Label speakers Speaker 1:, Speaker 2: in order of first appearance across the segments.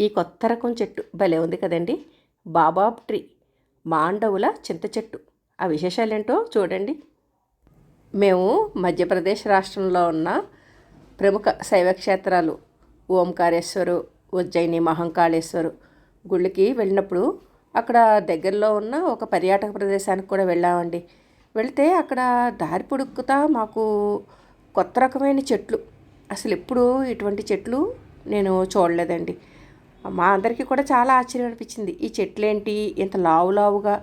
Speaker 1: ఈ కొత్త రకం చెట్టు భలే ఉంది కదండి. బాబాబ్ ట్రీ మాండవుల చింత చెట్టు. ఆ విశేషాలు ఏంటో చూడండి. మేము మధ్యప్రదేశ్ రాష్ట్రంలో ఉన్న ప్రముఖ శైవ క్షేత్రాలు ఓంకారేశ్వరు ఉజ్జయిని మహంకాళేశ్వరు గుళ్ళకి వెళ్ళినప్పుడు అక్కడ దగ్గరలో ఉన్న ఒక పర్యాటక ప్రదేశానికి కూడా వెళ్ళామండి. వెళ్తే అక్కడ దారి పొడుక్కుతా మాకు కొత్త రకమైన చెట్లు. అసలు ఎప్పుడు ఇటువంటి చెట్లు నేను చూడలేదండి. మా అందరికీ కూడా చాలా ఆశ్చర్యం అనిపించింది ఈ చెట్లు ఏంటి ఇంత లావు లావుగా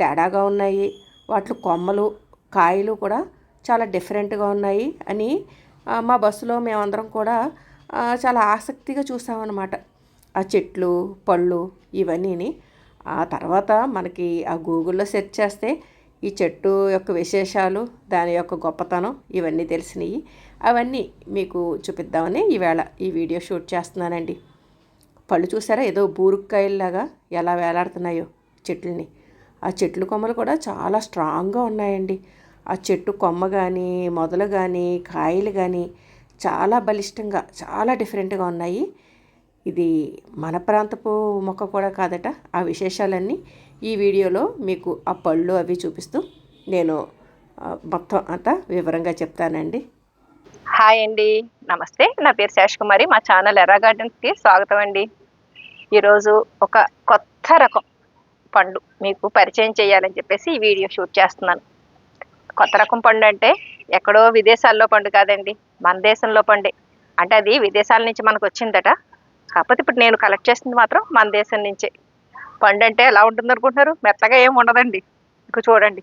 Speaker 1: తేడాగా ఉన్నాయి. వాటి కొమ్మలు కాయలు కూడా చాలా డిఫరెంట్గా ఉన్నాయి అని మా బస్సులో మేమందరం కూడా చాలా ఆసక్తిగా చూసామన్నమాట. ఆ చెట్లు పళ్ళు ఇవన్నీని. ఆ తర్వాత మనకి ఆ గూగుల్లో సెర్చ్ చేస్తే ఈ చెట్టు యొక్క విశేషాలు దాని యొక్క గొప్పతనం ఇవన్నీ తెలిసినాయి. అవన్నీ మీకు చూపిద్దామని ఈవేళ ఈ వీడియో షూట్ చేస్తున్నానండి. పళ్ళు చూసారా? ఏదో బూరుక్కాయల్లాగా ఎలా వేలాడుతున్నాయో చెట్లని. ఆ చెట్లు కొమ్మలు కూడా చాలా స్ట్రాంగ్గా ఉన్నాయండి. ఆ చెట్టు కొమ్మ కానీ మొదలు కానీ కాయలు కానీ చాలా బలిష్టంగా చాలా డిఫరెంట్గా ఉన్నాయి. ఇది మన ప్రాంతపు మొక్క కూడా కాదట ఆ విశేషాలన్నీ ఈ వీడియోలో మీకు ఆ పళ్ళు అవి చూపిస్తూ నేను మొత్తం అంతా వివరంగా చెప్తానండి.
Speaker 2: హాయ్ అండి. నమస్తే. నా పేరు శేషకుమారి. మా ఛానల్ ఎర్ర గార్డెన్స్కి స్వాగతం అండి. ఈరోజు ఒక కొత్త రకం పండు మీకు పరిచయం చేయాలని చెప్పేసి ఈ వీడియో షూట్ చేస్తున్నాను. కొత్త రకం పండు అంటే ఎక్కడో విదేశాల్లో పండు కాదండి మన దేశంలో పండే. అంటే అది విదేశాల నుంచి మనకు వచ్చిందట. కాకపోతే ఇప్పుడు నేను కలెక్ట్ చేసింది మాత్రం మన దేశం నుంచే. పండు అంటే ఎలా ఉంటుంది అనుకుంటున్నారు? మెత్తగా ఏం ఉండదండి. మీకు చూడండి.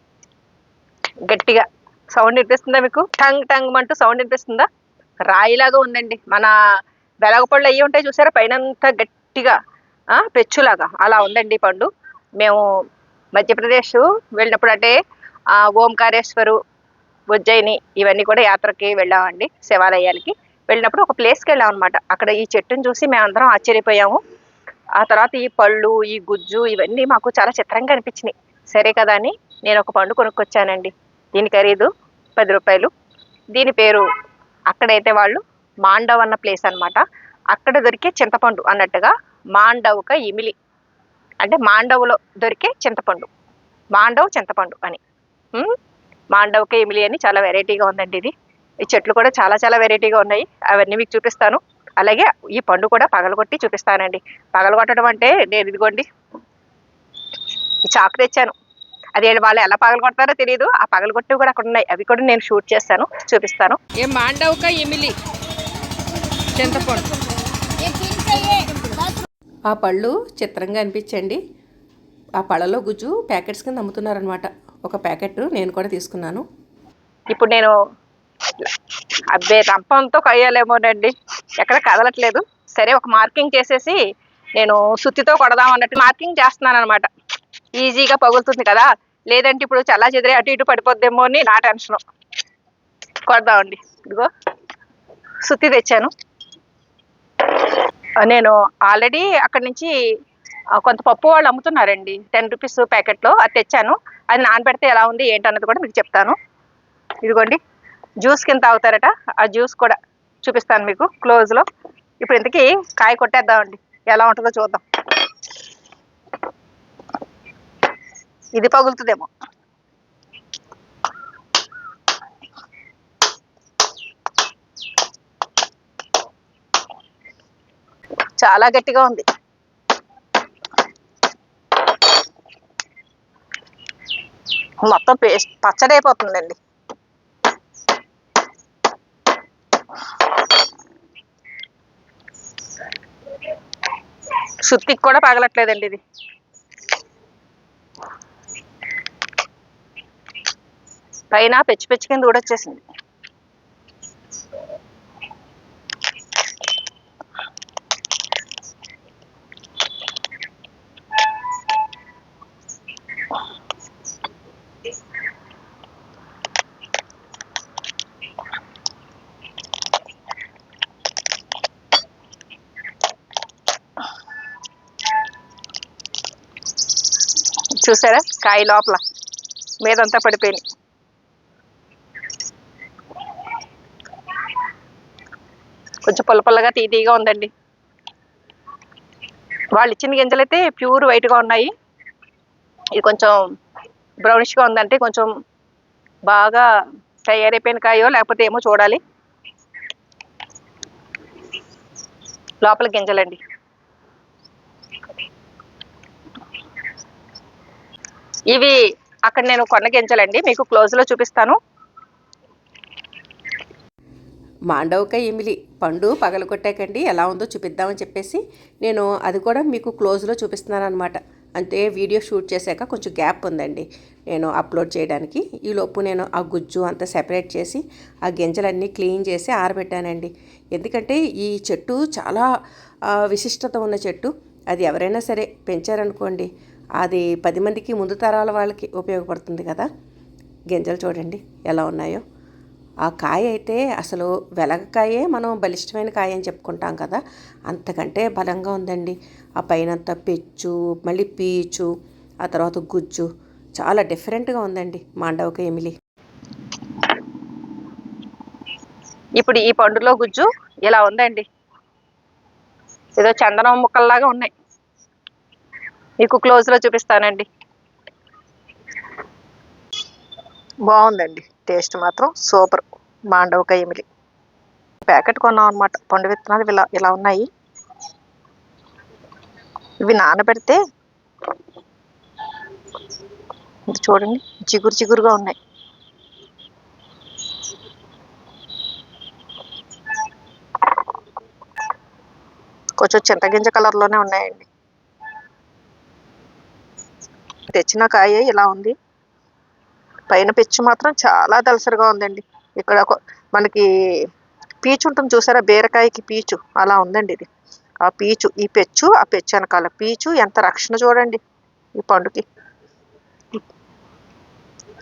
Speaker 2: గట్టిగా సౌండ్ వినిపిస్తుందా మీకు? టంగ్ టంగ్ అంటూ సౌండ్ వినిపిస్తుందా? రాయిలాగా ఉందండి. మన వెలగపళ్ళు అయ్యి ఉంటాయి చూసారా? పైన గట్టిగా పెచ్చులాగా. అలా ఉందండి పండు. మేము మధ్యప్రదేశ్ వెళ్ళినప్పుడు అంటే ఓంకారేశ్వరు ఉజ్జయిని ఇవన్నీ కూడా యాత్రకి వెళ్ళామండి శివాలయాలకి. వెళ్ళినప్పుడు ఒక ప్లేస్కి వెళ్ళాం అనమాట అక్కడ ఈ చెట్టుని చూసి మేమందరం ఆశ్చర్యపోయాము. ఆ తర్వాత ఈ పళ్ళు ఈ గుజ్జు ఇవన్నీ మాకు చాలా చిత్రంగా అనిపించినాయి. సరే కదా అని నేను ఒక పండు కొనుక్కొచ్చానండి. దీని ఖరీదు పది రూపాయలు. దీని పేరు అక్కడైతే వాళ్ళు మాండవ్ అన్న ప్లేస్ అనమాట అక్కడ దొరికే చింతపండు అన్నట్టుగా మాండవుక ఇమిలి. అంటే మాండవులో దొరికే చింతపండు. మాండవ్ చింతపండు అని. మాండవుక ఇమిలి అని చాలా వెరైటీగా ఉందండి ఇది. ఈ చెట్లు కూడా చాలా చాలా వెరైటీగా ఉన్నాయి. అవన్నీ మీకు చూపిస్తాను. అలాగే ఈ పండు కూడా పగలగొట్టి చూపిస్తానండి. పగలగొట్టడం అంటే నేను ఇదిగోండి. చాకు తెచ్చాను. అదే వాళ్ళు ఎలా పగలగొడతారో తెలియదు ఆ పగలగొట్టి కూడా అక్కడ ఉన్నాయి. అవి కూడా నేను షూట్ చేస్తాను చూపిస్తాను.
Speaker 1: ఏ మాండవుక ఇమిలి చింతపండు. ఆ పళ్ళు చిత్రంగా అనిపించండి. ఆ పళ్ళలో గుజ్జు ప్యాకెట్స్ కింద అమ్ముతున్నారనమాట ఒక ప్యాకెట్ నేను కూడా తీసుకున్నాను.
Speaker 2: ఇప్పుడు నేను అబ్బే రంపంతో కయ్యలేమోనండి. ఎక్కడ కదలట్లేదు. సరే ఒక మార్కింగ్ చేసేసి నేను సుత్తితో కొడదాం అన్నట్టు మార్కింగ్ చేస్తున్నాను అనమాట ఈజీగా పగులుతుంది కదా. లేదంటే ఇప్పుడు చల్లా చెదిరి అటు ఇటు పడిపోద్దేమో అని నా టెన్షన్. కొడదామండి. ఇదిగో సుత్తి తెచ్చాను. నేను ఆల్రెడీ అక్కడి నుంచి కొంత పప్పు వాళ్ళు అమ్ముతున్నారండి. టెన్ రూపీస్ ప్యాకెట్లో అది తెచ్చాను. అది నానబెడితే ఎలా ఉంది ఏంటన్నది కూడా మీకు చెప్తాను. ఇదిగోండి జ్యూస్ కింద తాగుతారట. ఆ జ్యూస్ కూడా చూపిస్తాను మీకు క్లోజ్లో. ఇప్పుడు ఇంతకీ కాయ కొట్టేద్దామండి. ఎలా ఉంటుందో చూద్దాం. ఇది పగులుతుందేమో. చాలా గట్టిగా ఉంది. మొత్తం పేస్ట్ పచ్చడి అయిపోతుందండి సుత్తికి కూడా పగలట్లేదండి ఇది. పైన పెచ్చి పెచ్చి కింద వచ్చేసింది చూసారా? కాయ లోపల. మీదంతా పడిపోయింది. కొంచెం పుల్ల పుల్లగా తీతీగా ఉందండి. వాళ్ళు ఇచ్చిన గింజలు అయితే ప్యూర్ వైట్గా ఉన్నాయి. ఇది కొంచెం బ్రౌనిష్గా ఉందంటే కొంచెం బాగా తయారైపోయిన కాయో లేకపోతే ఏమో చూడాలి. లోపల గింజలండి. ఇవి అక్కడ నేను కొన్న మీకు క్లోజ్లో చూపిస్తాను.
Speaker 1: మాండవకాయ ఇమిలి పండు పగలగొట్టాకండి ఎలా ఉందో చూపిద్దామని చెప్పేసి నేను అది కూడా మీకు క్లోజ్లో చూపిస్తున్నాను అనమాట అంటే వీడియో షూట్ చేశాక కొంచెం గ్యాప్ ఉందండి నేను అప్లోడ్ చేయడానికి. ఈలోపు నేను ఆ గుజ్జు అంతా సెపరేట్ చేసి ఆ గింజలన్నీ క్లీన్ చేసి ఆరబెట్టానండి. ఎందుకంటే ఈ చెట్టు చాలా విశిష్టత ఉన్న చెట్టు. అది ఎవరైనా సరే పెంచారనుకోండి అది పది మందికి ముందు తరాల వాళ్ళకి ఉపయోగపడుతుంది కదా. గింజలు చూడండి ఎలా ఉన్నాయో. ఆ కాయ అయితే అసలు వెలగకాయే మనం బలిష్టమైన కాయ అని చెప్పుకుంటాం కదా. అంతకంటే బలంగా ఉందండి. ఆ పైనంతా పెచ్చు మళ్ళీ పీచు ఆ తర్వాత గుజ్జు చాలా డిఫరెంట్గా ఉందండి మాండవక ఎమిలి.
Speaker 2: ఇప్పుడు ఈ పండులో గుజ్జు ఇలా ఉందండి? ఏదో చందనం ముక్కల్లాగా ఉన్నాయి. మీకు క్లోజ్లో చూపిస్తానండి. బాగుందండి. టేస్ట్ మాత్రం సూపర్. మాండవకాయ ఎమిలి ప్యాకెట్ కొన్నాం అనమాట పండు విత్తనాలు ఇలా ఇలా ఉన్నాయి. ఇవి నానబెడితే చూడండి. చిగురు చిగురుగా ఉన్నాయి. కొంచెం చింతగింజ కలర్లోనే ఉన్నాయండి. తెచ్చిన కాయ ఇలా ఉంది. పైన పిచ్చు మాత్రం చాలా దలసరిగా ఉందండి. ఇక్కడ ఒక- మనకి పీచు ఉంటుంది చూసారా? బీరకాయకి పీచు. అలా ఉందండి ఇది. ఆ పీచు ఈ పెచ్చు ఆ పెచ్చు వెనకాల. పీచు ఎంత రక్షణ చూడండి ఈ పండుకి.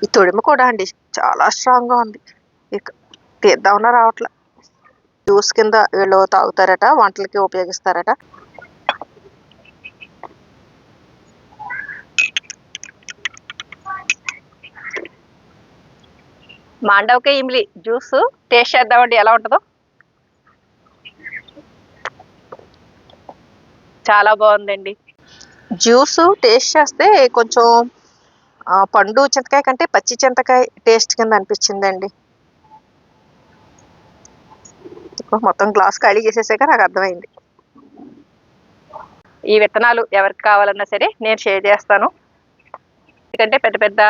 Speaker 2: ఈ తొడిమ కూడా అండి చాలా స్ట్రాంగ్గా ఉంది. ఇక తీద్దామన్నా రావట్లే. జ్యూస్ కింద వీళ్ళు తాగుతారట వంటలకి ఉపయోగిస్తారట. మాండవకాయ ఇమ్లి జ్యూస్ టేస్ట్ చేద్దామండి ఎలా ఉంటుందో. చాలా బాగుందండి. జ్యూస్ టేస్ట్ చేస్తే కొంచెం పండు చింతకాయ కంటే పచ్చి చింతకాయ టేస్ట్ కింద అనిపించిందండి. మొత్తం గ్లాస్ ఖాళీ చేసేసాక నాకు అర్థమైంది. ఈ విత్తనాలు ఎవరికి కావాలన్నా సరే నేను షేర్ చేస్తాను. ఎందుకంటే పెద్ద పెద్ద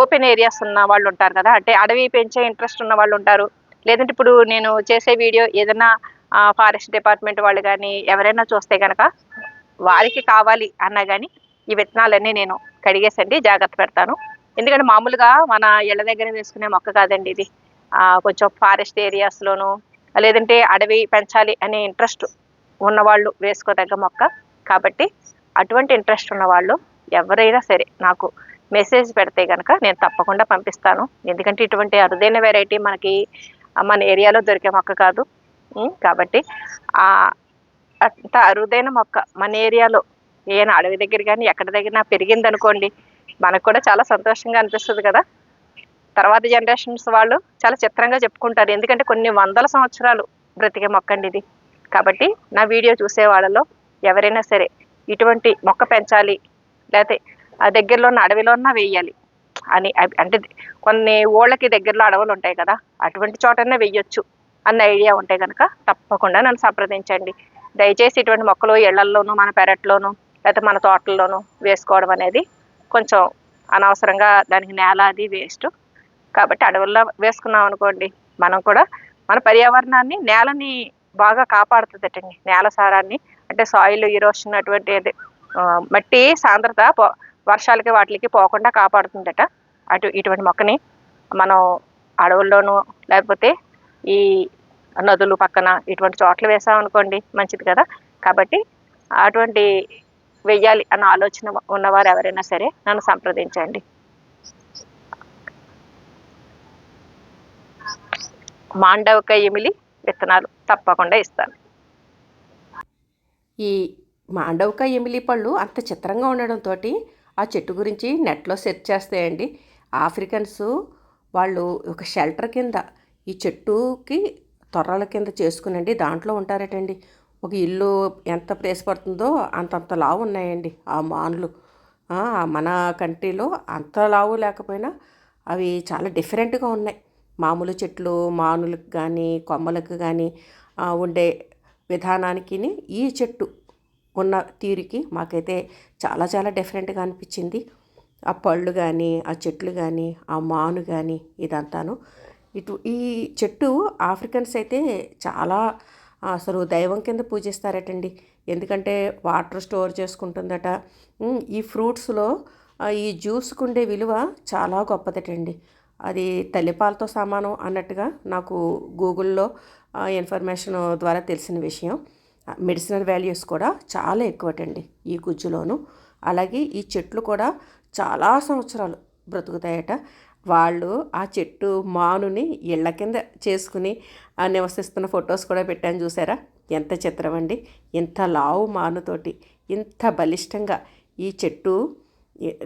Speaker 2: ఓపెన్ ఏరియాస్ ఉన్న వాళ్ళు ఉంటారు కదా అంటే అడవి పెంచే ఇంట్రెస్ట్ ఉన్న వాళ్ళు ఉంటారు. లేదంటే ఇప్పుడు నేను చేసే వీడియో ఏదైనా ఫారెస్ట్ డిపార్ట్మెంట్ వాళ్ళు కానీ ఎవరైనా చూస్తే కనుక వారికి కావాలి అన్నా కానీ ఈ విత్తనాలన్నీ నేను కడిగేసండి జాగ్రత్త పెడతాను. ఎందుకంటే మామూలుగా మన ఇళ్ళ దగ్గర వేసుకునే మొక్క కాదండి ఇది. కొంచెం ఫారెస్ట్ ఏరియాస్లోను లేదంటే అడవి పెంచాలి అనే ఇంట్రెస్ట్ ఉన్నవాళ్ళు వేసుకోదగ్గ మొక్క. కాబట్టి అటువంటి ఇంట్రెస్ట్ ఉన్నవాళ్ళు ఎవరైనా సరే నాకు మెసేజ్ పెడితే కనుక నేను తప్పకుండా పంపిస్తాను. ఎందుకంటే ఇటువంటి అరుదైన వెరైటీ మనకి మన ఏరియాలో దొరికే మొక్క కాదు. కాబట్టి అంత అరుదైన మొక్క మన ఏరియాలో ఏదైనా అడవి దగ్గర కానీ ఎక్కడ దగ్గర పెరిగింది అనుకోండి మనకు కూడా చాలా సంతోషంగా అనిపిస్తుంది కదా. తర్వాత జనరేషన్స్ వాళ్ళు చాలా చిత్రంగా చెప్పుకుంటారు. ఎందుకంటే కొన్ని వందల సంవత్సరాలు బ్రతికే మొక్క అండి ఇది. కాబట్టి నా వీడియో చూసే వాళ్ళలో ఎవరైనా సరే ఇటువంటి మొక్క పెంచాలి లేకపోతే ఆ దగ్గరలో ఉన్న అడవిలో ఉన్న వేయాలి. అని అవి- అంటే కొన్ని ఊళ్ళకి దగ్గరలో అడవులు ఉంటాయి కదా అటువంటి చోటనే వెయ్యొచ్చు అన్న ఐడియా ఉంటే కనుక తప్పకుండా నన్ను సంప్రదించండి. దయచేసి ఇటువంటి మొక్కలు ఇళ్ళల్లోనూ మన పెరట్లోనూ లేకపోతే మన తోటల్లోనూ వేసుకోవడం అనేది కొంచెం అనవసరంగా దానికి నేల అది వేస్ట్. కాబట్టి అడవుల్లో వేసుకున్నాం అనుకోండి మనం కూడా మన పర్యావరణాన్ని నేలని బాగా కాపాడుతుందటండి. నేల సారాన్ని అంటే సాయిల్ ఈరోషన్ అటువంటి మట్టి సాంద్రత వర్షాలకి వాటికి పోకుండా కాపాడుతుందట. అటు ఇటువంటి మొక్కని మనం అడవుల్లోనూ లేకపోతే ఈ నదులు పక్కన ఇటువంటి చోట్ల వేసామనుకోండి మంచిది కదా. కాబట్టి అటువంటి వెయ్యాలి అన్న ఆలోచన ఉన్నవారు ఎవరైనా సరే నన్ను సంప్రదించండి. మాండవక ఎమిలి విత్తనాలు తప్పకుండా ఇస్తాను.
Speaker 1: ఈ మాండవక ఎమిలి పళ్ళు అంత చిత్రంగా ఉండడంతో ఆ చెట్టు గురించి నెట్లో సెర్చ్ చేస్తాయండి. ఆఫ్రికన్స్ వాళ్ళు ఒక షెల్టర్ కింద ఈ చెట్టుకి తొర్రల కింద చేసుకునండి. దాంట్లో ఉంటారటండి. ఒక ఇల్లు ఎంత ప్లేస్ పడుతుందో అంతంత లావు ఉన్నాయండి ఆ మాన్లు. మన కంట్రీలో అంత లావు లేకపోయినా అవి చాలా డిఫరెంట్గా ఉన్నాయి. మామూలు చెట్లు మానులకు కానీ కొమ్మలకు కానీ ఉండే విధానానికి ఈ చెట్టు ఉన్న తీరుకి మాకైతే చాలా చాలా డిఫరెంట్గా అనిపించింది. ఆ పళ్ళు కానీ ఆ చెట్లు కానీ ఆ మాను కానీ ఇదంతాను. ఇటు ఈ చెట్టు ఆఫ్రికన్స్ అయితే చాలా అసలు దైవం కింద పూజిస్తారటండి. ఎందుకంటే వాటర్ స్టోర్ చేసుకుంటుందట. ఈ ఫ్రూట్స్లో ఈ జ్యూస్కు ఉండే విలువ చాలా గొప్పదటండి. అది తల్లిపాలతో సమానం అన్నట్టుగా నాకు గూగుల్లో ఇన్ఫర్మేషన్ ద్వారా తెలిసిన విషయం. మెడిసినల్ వాల్యూస్ కూడా చాలా ఎక్కువటండి ఈ గుజ్జులోను. అలాగే ఈ చెట్లు కూడా చాలా సంవత్సరాలు బ్రతుకుతాయట. వాళ్ళు ఆ చెట్టు మానుని ఇళ్ళ కింద చేసుకుని ఆ నివసిస్తున్న ఫొటోస్ కూడా పెట్టాను చూసారా? ఎంత చిత్రం అండి ఇంత లావు మానుతోటి ఇంత బలిష్టంగా ఈ చెట్టు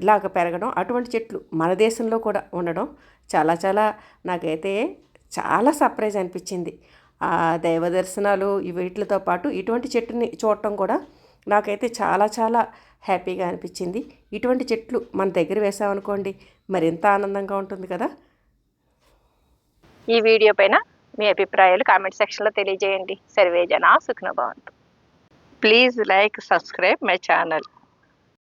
Speaker 1: ఇలాగ పెరగడం అటువంటి చెట్లు మన దేశంలో కూడా ఉండడం చాలా చాలా నాకైతే చాలా సర్ప్రైజ్ అనిపించింది. దైవ దర్శనాలు వీటితో పాటు ఇటువంటి చెట్టుని చూడటం కూడా నాకైతే చాలా చాలా హ్యాపీగా అనిపించింది. ఇటువంటి చెట్లు మన దగ్గర వేసామనుకోండి మరింత ఆనందంగా ఉంటుంది కదా?
Speaker 2: ఈ వీడియో పైన మీ అభిప్రాయాలు కామెంట్ సెక్షన్లో తెలియజేయండి. సర్వే జన సుఖన please like subscribe my channel.